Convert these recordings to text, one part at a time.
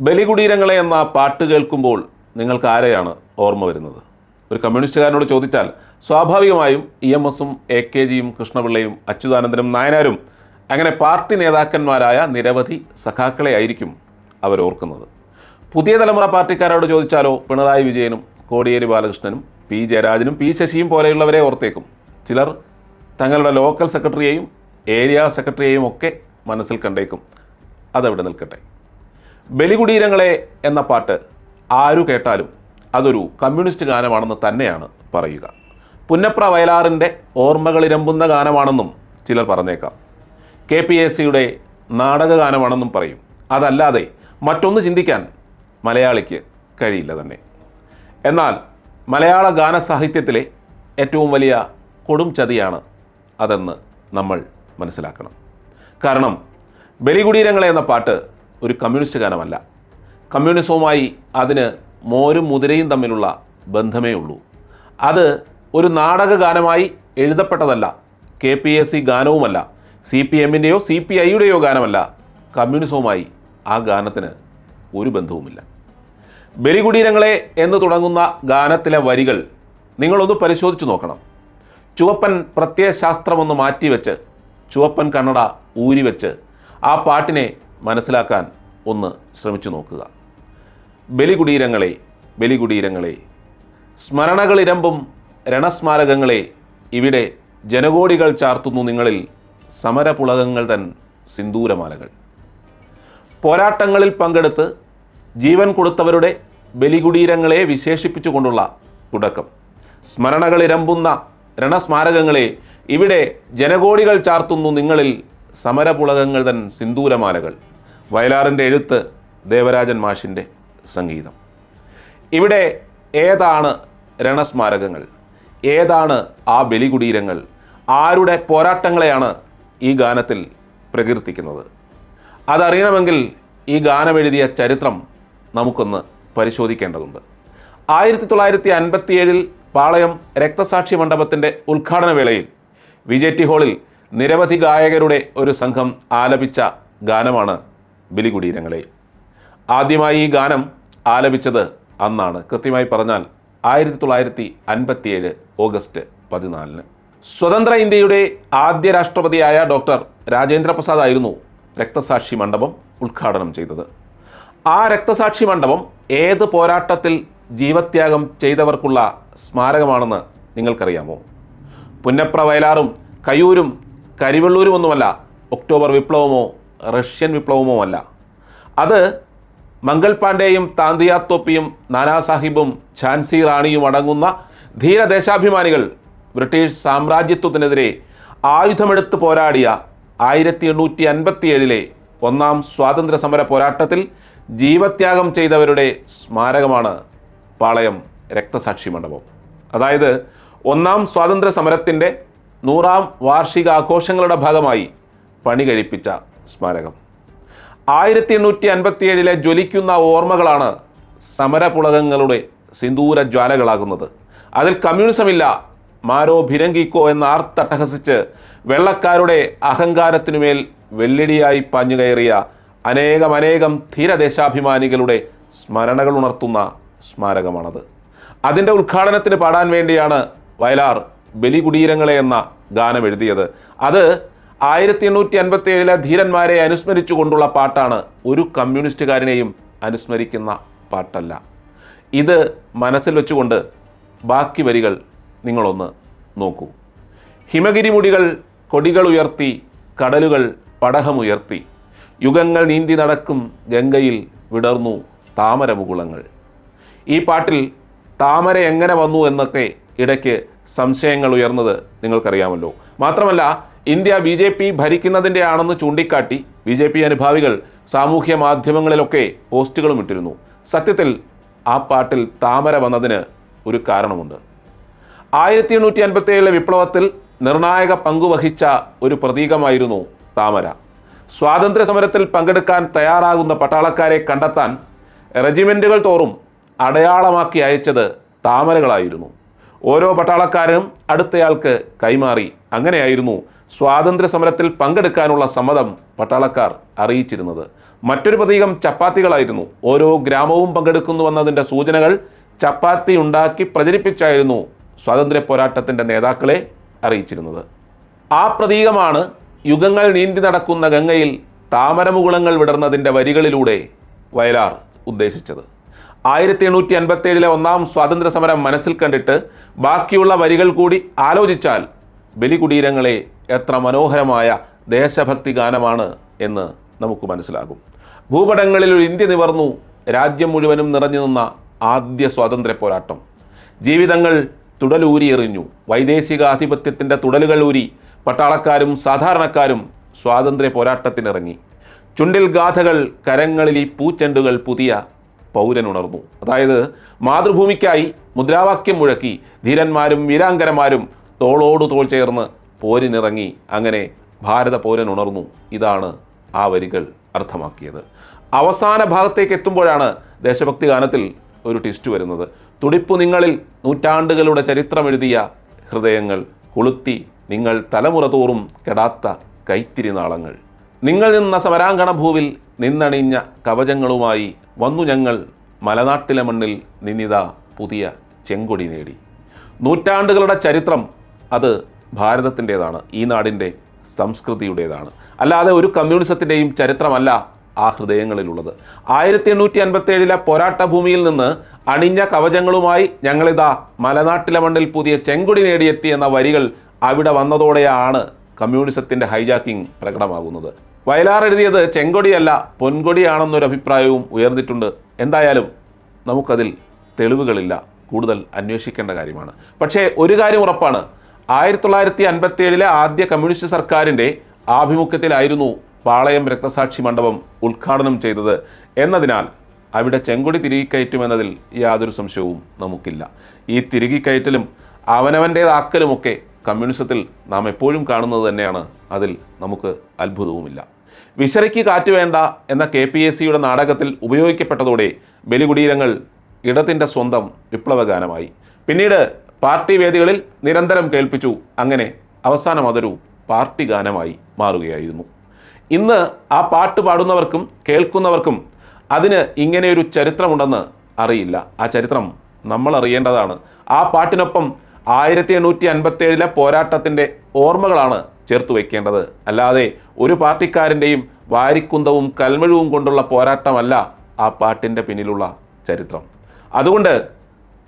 ബലികുടീരങ്ങളെ എന്ന പാട്ട് കേൾക്കുമ്പോൾ നിങ്ങൾക്ക് ആരെയാണ് ഓർമ്മ വരുന്നത്? ഒരു കമ്മ്യൂണിസ്റ്റുകാരനോട് ചോദിച്ചാൽ സ്വാഭാവികമായും ഇ എം എസും എ കെ ജിയും കൃഷ്ണപിള്ളയും അച്യുതാനന്ദനും നായനാരും അങ്ങനെ പാർട്ടി നേതാക്കന്മാരായ നിരവധി സഖാക്കളെ ആയിരിക്കും അവർ ഓർക്കുന്നത്. പുതിയ തലമുറ പാർട്ടിക്കാരോട് ചോദിച്ചാലോ പിണറായി വിജയനും കോടിയേരി ബാലകൃഷ്ണനും പി ജയരാജനും പി ശശിയും പോലെയുള്ളവരെ ഓർത്തേക്കും. ചിലർ തങ്ങളുടെ ലോക്കൽ സെക്രട്ടറിയെയും ഏരിയ സെക്രട്ടറിയെയും ഒക്കെ മനസ്സിൽ കണ്ടേക്കും. അതവിടെ നിൽക്കട്ടെ. ബലികുടീരങ്ങളെ എന്ന പാട്ട് ആരു കേട്ടാലും അതൊരു കമ്മ്യൂണിസ്റ്റ് ഗാനമാണെന്ന് തന്നെയാണ് പറയുക. പുന്നപ്ര വയലാറിന്റെ ഓർമ്മകളിരമ്പുന്ന ഗാനമാണെന്നും ചിലർ പറഞ്ഞേക്കാം. കെ പി എസ് സിയുടെ നാടക ഗാനമാണെന്നും പറയും. അതല്ലാതെ മറ്റൊന്ന് ചിന്തിക്കാൻ മലയാളിക്ക് കഴിയില്ല തന്നെ. എന്നാൽ മലയാള ഗാന സാഹിത്യത്തിലെ ഏറ്റവും വലിയ കൊടും ചതിയാണ് അതെന്ന് നമ്മൾ മനസ്സിലാക്കണം. കാരണം ബലികുടീരങ്ങളെ എന്ന പാട്ട് ഒരു കമ്മ്യൂണിസ്റ്റ് ഗാനമല്ല കമ്മ്യൂണിസവുമായി അതിന് മോരും മുതിരയും തമ്മിലുള്ള ബന്ധമേ ഉള്ളൂ. അത് ഒരു നാടക ഗാനമായി എഴുതപ്പെട്ടതല്ല. കെ പി എസ് സി ഗാനവുമല്ല. സി പി എമ്മിന്റെയോ സി പി ഐയുടെയോ ഗാനമല്ല. കമ്മ്യൂണിസവുമായി ആ ഗാനത്തിന് ഒരു ബന്ധവുമില്ല. ബലികുടീരങ്ങളെ എന്ന് തുടങ്ങുന്ന ഗാനത്തിലെ വരികൾ നിങ്ങളൊന്ന് പരിശോധിച്ചു നോക്കണം. ചുവപ്പൻ പ്രത്യയശാസ്ത്രമൊന്ന് മാറ്റിവെച്ച് ചുവപ്പൻ കണ്ണട ഊരിവെച്ച് ആ പാട്ടിനെ മനസ്സിലാക്കാൻ ഒന്ന് ശ്രമിച്ചു നോക്കുക. ബലികുടീരങ്ങളെ ബലികുടീരങ്ങളെ സ്മരണകളിരമ്പും രണസ്മാരകങ്ങളെ ഇവിടെ ജനകോടികൾ ചാർത്തുന്നു നിങ്ങളിൽ സമരപുളകങ്ങൾ തൻ സിന്ദൂരമാലകൾ. പോരാട്ടങ്ങളിൽ പങ്കെടുത്ത് ജീവൻ കൊടുത്തവരുടെ ബലികുടീരങ്ങളെ വിശേഷിപ്പിച്ചുകൊണ്ടുള്ള തുടക്കം. സ്മരണകളിരമ്പുന്ന രണസ്മാരകങ്ങളെ ഇവിടെ ജനകോടികൾ ചാർത്തുന്നു നിങ്ങളിൽ സമരപുളകങ്ങൾ തൻ സിന്ദൂരമാലകൾ. വയലാറിന്റെ എഴുത്ത് ദേവരാജൻ മാഷിന്റെ സംഗീതം. ഇവിടെ ഏതാണ് രണസ്മാരകങ്ങൾ? ഏതാണ് ആ ബലികുടീരങ്ങൾ? ആരുടെ പോരാട്ടങ്ങളെയാണ് ഈ ഗാനത്തിൽ പ്രകീർത്തിക്കുന്നത്? അതറിയണമെങ്കിൽ ഈ ഗാനമെഴുതിയ ചരിത്രം നമുക്കൊന്ന് പരിശോധിക്കേണ്ടതുണ്ട്. ആയിരത്തി തൊള്ളായിരത്തി അൻപത്തിയേഴിൽ പാളയം രക്തസാക്ഷി മണ്ഡപത്തിന്റെ ഉദ്ഘാടന വേളയിൽ വിജയ് ടി ഹാളിൽ നിരവധി ഗായകരുടെ ഒരു സംഘം ആലപിച്ച ഗാനമാണ് ബലികുടീരങ്ങളെ. ആദ്യമായി ഈ ഗാനം ആലപിച്ചത് അന്നാണ്. കൃത്യമായി പറഞ്ഞാൽ ആയിരത്തി തൊള്ളായിരത്തി അൻപത്തിയേഴ് ഓഗസ്റ്റ് പതിനാലിന്. സ്വതന്ത്ര ഇന്ത്യയുടെ ആദ്യ രാഷ്ട്രപതിയായ ഡോക്ടർ രാജേന്ദ്ര പ്രസാദ് ആയിരുന്നു രക്തസാക്ഷി മണ്ഡപം ഉദ്ഘാടനം ചെയ്തത്. ആ രക്തസാക്ഷി മണ്ഡപം ഏത് പോരാട്ടത്തിൽ ജീവത്യാഗം ചെയ്തവർക്കുള്ള സ്മാരകമാണെന്ന് നിങ്ങൾക്കറിയാമോ? പുന്നപ്ര വയലാറും കയ്യൂരും കരിവെള്ളൂരും ഒന്നുമല്ല ഒക്ടോബർ വിപ്ലവമോ റഷ്യൻ വിപ്ലവമോ അല്ല അത് മംഗൾ പാണ്ഡേയും താന്തിയ തോപ്പിയും നാനാസാഹിബും ഝാൻസി റാണിയും അടങ്ങുന്ന ധീരദേശാഭിമാനികൾ ബ്രിട്ടീഷ് സാമ്രാജ്യത്വത്തിനെതിരെ ആയുധമെടുത്ത് പോരാടിയ ആയിരത്തി എണ്ണൂറ്റി അൻപത്തിയേഴിലെ ഒന്നാം സ്വാതന്ത്ര്യ സമര പോരാട്ടത്തിൽ ജീവത്യാഗം ചെയ്തവരുടെ സ്മാരകമാണ് പാളയം രക്തസാക്ഷി മണ്ഡപം. അതായത് ഒന്നാം സ്വാതന്ത്ര്യ സമരത്തിന്റെ നൂറാം വാർഷികാഘോഷങ്ങളുടെ ഭാഗമായി പണി കഴിപ്പിച്ച സ്മാരകം. ആയിരത്തി എണ്ണൂറ്റി അൻപത്തിയേഴിലെ ജ്വലിക്കുന്ന ഓർമ്മകളാണ് സമരപുളകങ്ങളുടെ സിന്ദൂര ജ്വാലകളാകുന്നത്. അതിൽ കമ്മ്യൂണിസമില്ല മാരോ ഭിരങ്കിക്കോ എന്ന് ആർത്തട്ടഹസിച്ച് വെള്ളക്കാരുടെ അഹങ്കാരത്തിനുമേൽ വെള്ളിടിയായി പാഞ്ഞുകയറിയ അനേകം അനേകം ധീരദേശാഭിമാനികളുടെ സ്മരണകൾ ഉണർത്തുന്ന സ്മാരകമാണത്. അതിന്റെ ഉദ്ഘാടനത്തിന് പാടാൻ വേണ്ടിയാണ് വയലാർ ബലികുടീരങ്ങളെ എന്ന ഗാനം എഴുതിയത്. അത് ആയിരത്തി എണ്ണൂറ്റി അൻപത്തി ഏഴിലെ ധീരന്മാരെ അനുസ്മരിച്ചുകൊണ്ടുള്ള പാട്ടാണ് ഒരു കമ്മ്യൂണിസ്റ്റുകാരനെയും അനുസ്മരിക്കുന്ന പാട്ടല്ല. ഇത് മനസ്സിൽ വെച്ചുകൊണ്ട് ബാക്കി വരികൾ നിങ്ങളൊന്ന് നോക്കൂ. ഹിമഗിരി മുടികൾ കൊടികൾ ഉയർത്തി കടലുകൾ പടഹമുയർത്തി യുഗങ്ങൾ നീന്തി നടക്കും ഗംഗയിൽ വിടർന്നു താമരമുകുളങ്ങൾ. ഈ പാട്ടിൽ താമര എങ്ങനെ വന്നു എന്നൊക്കെ ഇടയ്ക്ക് സംശയങ്ങൾ ഉയർന്നത് നിങ്ങൾക്കറിയാമല്ലോ. മാത്രമല്ല ഇന്ത്യ ബി ജെ പി ഭരിക്കുന്നതിന്റെ ആണെന്ന് ചൂണ്ടിക്കാട്ടി ബി ജെ പി അനുഭാവികൾ സാമൂഹ്യ മാധ്യമങ്ങളിലൊക്കെ പോസ്റ്റുകളും ഇട്ടിരുന്നു. സത്യത്തിൽ ആ പാട്ടിൽ താമര വന്നതിന് ഒരു കാരണമുണ്ട്. ആയിരത്തി എണ്ണൂറ്റി അൻപത്തി ഏഴിലെ വിപ്ലവത്തിൽ നിർണായക പങ്കുവഹിച്ച ഒരു പ്രതീകമായിരുന്നു താമര. സ്വാതന്ത്ര്യ സമരത്തിൽ പങ്കെടുക്കാൻ തയ്യാറാകുന്ന പട്ടാളക്കാരെ കണ്ടെത്താൻ റെജിമെന്റുകൾ തോറും അടയാളമാക്കി അയച്ചത് താമരകളായിരുന്നു. ഓരോ പട്ടാളക്കാരനും അടുത്തയാൾക്ക് കൈമാറി. അങ്ങനെയായിരുന്നു സ്വാതന്ത്ര്യ സമരത്തിൽ പങ്കെടുക്കാനുള്ള സമ്മതം പട്ടാളക്കാർ അറിയിച്ചിരുന്നത്. മറ്റൊരു പ്രതീകം ചപ്പാത്തികളായിരുന്നു. ഓരോ ഗ്രാമവും പങ്കെടുക്കുന്നുവെന്നതിന്റെ സൂചനകൾ ചപ്പാത്തി ഉണ്ടാക്കി പ്രചരിപ്പിച്ചായിരുന്നു സ്വാതന്ത്ര്യ പോരാട്ടത്തിന്റെ നേതാക്കളെ അറിയിച്ചിരുന്നത്. ആ പ്രതീകമാണ് യുഗങ്ങൾ നീന്തി നടക്കുന്ന ഗംഗയിൽ താമരമുകുളങ്ങൾ വിടർന്നതിന്റെ വരികളിലൂടെ വയലാർ ഉദ്ദേശിച്ചത്. ആയിരത്തി എണ്ണൂറ്റി അൻപത്തേഴിലെ ഒന്നാം സ്വാതന്ത്ര്യ സമരം മനസ്സിൽ കണ്ടിട്ട് ബാക്കിയുള്ള വരികൾ കൂടി ആലോചിച്ചാൽ ബലികുടീരങ്ങളെ എത്ര മനോഹരമായ ദേശഭക്തി ഗാനമാണ് എന്ന് നമുക്ക് മനസ്സിലാകും. ഭൂപടങ്ങളിൽ ഒരു ഇന്ത്യ നിവർന്നു രാജ്യം മുഴുവനും നിറഞ്ഞു നിന്ന ആദ്യ സ്വാതന്ത്ര്യ പോരാട്ടം. ജീവിതങ്ങൾ തുടലൂരി എറിഞ്ഞു വൈദേശികാധിപത്യത്തിന്റെ തുടലുകൾ ഊരി പട്ടാളക്കാരും സാധാരണക്കാരും സ്വാതന്ത്ര്യ പോരാട്ടത്തിനിറങ്ങി. ചുണ്ടിൽ ഗാഥകൾ കരങ്ങളിൽ ഈ പൂച്ചെണ്ടുകൾ പുതിയ പൗരനുണർന്നു. അതായത് മാതൃഭൂമിക്കായി മുദ്രാവാക്യം മുഴക്കി ധീരന്മാരും വീരാങ്കരന്മാരും തോളോടു തോൾ ചേർന്ന് പോരിനിറങ്ങി അങ്ങനെ ഭാരത പൗരൻ ഉണർന്നു. ഇതാണ് ആ വരികൾ അർത്ഥമാക്കിയത്. അവസാന ഭാഗത്തേക്ക് എത്തുമ്പോഴാണ് ദേശഭക്തി ഗാനത്തിൽ ഒരു ട്വിസ്റ്റ് വരുന്നത്. തുടിപ്പ് നിങ്ങളിൽ നൂറ്റാണ്ടുകളുടെ ചരിത്രമെഴുതിയ ഹൃദയങ്ങൾ കൊളുത്തി നിങ്ങൾ തലമുറ തോറും കെടാത്ത കൈത്തിരി നാളങ്ങൾ. നിങ്ങൾ നിന്ന സമരാങ്കണ ഭൂവിൽ നിന്നണിഞ്ഞ കവചങ്ങളുമായി വന്നു ഞങ്ങൾ മലനാട്ടിലെ മണ്ണിൽ നിന്നിതാ പുതിയ ചെങ്കൊടി നേടി. നൂറ്റാണ്ടുകളുടെ ചരിത്രം അത് ഭാരതത്തിന്റെതാണ് ഈ നാടിന്റെ സംസ്കൃതിയുടേതാണ്. അല്ലാതെ ഒരു കമ്മ്യൂണിസത്തിന്റെയും ചരിത്രമല്ല ആ ഹൃദയങ്ങളിലുള്ളത്. ആയിരത്തി എണ്ണൂറ്റി അൻപത്തേഴിലെ പോരാട്ട ഭൂമിയിൽ നിന്ന് അണിഞ്ഞ കവചങ്ങളുമായി ഞങ്ങളിതാ മലനാട്ടിലെ മണ്ണിൽ പുതിയ ചെങ്കുടി നേടിയെത്തി എന്ന വരികൾ അവിടെ വന്നതോടെയാണ് കമ്മ്യൂണിസത്തിന്റെ ഹൈജാക്കിംഗ് പ്രകടമാകുന്നത്. വയലാർ എഴുതിയത് ചെങ്കൊടിയല്ല പൊൻകൊടിയാണെന്നൊരു അഭിപ്രായവും ഉയർന്നിട്ടുണ്ട്. എന്തായാലും നമുക്കതിൽ തെളിവുകളില്ല. കൂടുതൽ അന്വേഷിക്കേണ്ട കാര്യമാണ്. പക്ഷേ ഒരു കാര്യം ഉറപ്പാണ്. ആയിരത്തി തൊള്ളായിരത്തി അൻപത്തി ഏഴിലെ ആദ്യ കമ്മ്യൂണിസ്റ്റ് സർക്കാരിന്റെ ആഭിമുഖ്യത്തിലായിരുന്നു പാളയം രക്തസാക്ഷി മണ്ഡപം ഉദ്ഘാടനം ചെയ്തത്. എന്നതിനാൽ അവിടെ ചെങ്കൊടി തിരികിക്കയറ്റുമെന്നതിൽ യാതൊരു സംശയവും നമുക്കില്ല. ഈ തിരികിക്കയറ്റലും അവനവന്റേതാക്കലുമൊക്കെ കമ്മ്യൂണിസത്തിൽ നാം എപ്പോഴും കാണുന്നത് തന്നെയാണ്. അതിൽ നമുക്ക് അത്ഭുതവുമില്ല. വിശറയ്ക്ക് കാറ്റ് വേണ്ട എന്ന കെ പി എസ് സിയുടെ നാടകത്തിൽ ഉപയോഗിക്കപ്പെട്ടതോടെ ബലികുടീരങ്ങൾ ഇടത്തിന്റെ സ്വന്തം വിപ്ലവഗാനമായി. പിന്നീട് പാർട്ടി വേദികളിൽ നിരന്തരം കേൾപ്പിച്ചു. അങ്ങനെ അവസാനം അതൊരു പാർട്ടി ഗാനമായി മാറുകയായിരുന്നു. ഇന്ന് ആ പാട്ട് പാടുന്നവർക്കും കേൾക്കുന്നവർക്കും അതിന് ഇങ്ങനെയൊരു ചരിത്രമുണ്ടെന്ന് അറിയില്ല. ആ ചരിത്രം നമ്മൾ അറിയേണ്ടതാണ് ആ പാട്ടിനൊപ്പം ആയിരത്തി എണ്ണൂറ്റി അൻപത്തേഴിലെ പോരാട്ടത്തിന്റെ ഓർമ്മകളാണ് ചേർത്ത് വയ്ക്കേണ്ടത്. അല്ലാതെ ഒരു പാർട്ടിക്കാരന്റെയും വാരിക്കുന്തവും കൽമഴുവും കൊണ്ടുള്ള പോരാട്ടമല്ല ആ പാട്ടിന്റെ പിന്നിലുള്ള ചരിത്രം. അതുകൊണ്ട്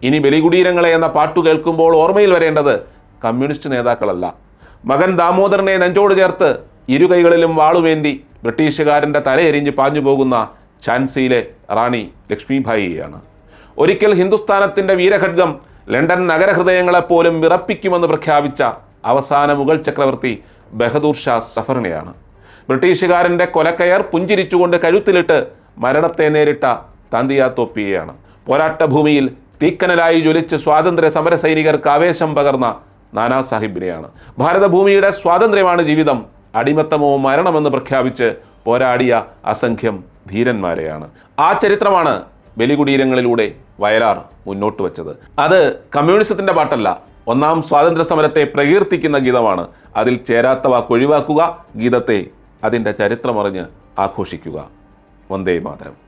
ഇനി ബലികുടീരങ്ങളെ എന്ന പാട്ടു കേൾക്കുമ്പോൾ ഓർമ്മയിൽ വരേണ്ടത് കമ്മ്യൂണിസ്റ്റ് നേതാക്കളല്ല. മകൻ ദാമോദരനെ നെഞ്ചോട് ചേർത്ത് ഇരു കൈകളിലും വാളുമേന്തി ബ്രിട്ടീഷുകാരന്റെ തലയെരിഞ്ഞ് പാഞ്ഞു പോകുന്ന ഝാൻസിയിലെ റാണി ലക്ഷ്മിഭായിയാണ്. ഒരിക്കൽ ഹിന്ദുസ്ഥാനത്തിന്റെ വീരഖഡ്ഗം ലണ്ടൻ നഗരഹൃദയങ്ങളെപ്പോലും വിറപ്പിക്കുമെന്ന് പ്രഖ്യാപിച്ച അവസാന മുഗൾ ചക്രവർത്തി ബഹദൂർ ഷാ സഫറിനെയാണ്. ബ്രിട്ടീഷുകാരന്റെ കൊലക്കയർ പുഞ്ചിരിച്ചുകൊണ്ട് കഴുത്തിലിട്ട് മരണത്തെ നേരിട്ട താന്തിയ തോപ്പിയെയാണ്. പോരാട്ടഭൂമിയിൽ തീക്കനലായി ജ്വലിച്ച് സ്വാതന്ത്ര്യ സമര സൈനികർക്ക് ആവേശം പകർന്ന നാനാ സാഹിബിനെയാണ്. ഭാരതഭൂമിയുടെ സ്വാതന്ത്ര്യമാണ് ജീവിതം. അടിമത്തമോ മരണമെന്ന് പ്രഖ്യാപിച്ച് പോരാടിയ അസംഖ്യം ധീരന്മാരെയാണ്. ആ ചരിത്രമാണ് ബലികുടീരങ്ങളിലൂടെ വയലാർ മുന്നോട്ട് വച്ചത്. അത് കമ്മ്യൂണിസത്തിന്റെ പാട്ടല്ല ഒന്നാം സ്വാതന്ത്ര്യ സമരത്തെ പ്രകീർത്തിക്കുന്ന ഗീതമാണ്. അതിൽ ചേരാത്തവ വാക്ക് ഒഴിവാക്കുക ഗീതത്തെ അതിന്റെ ചരിത്രമറിഞ്ഞ് ആഘോഷിക്കുക. വന്ദേ മാതരം.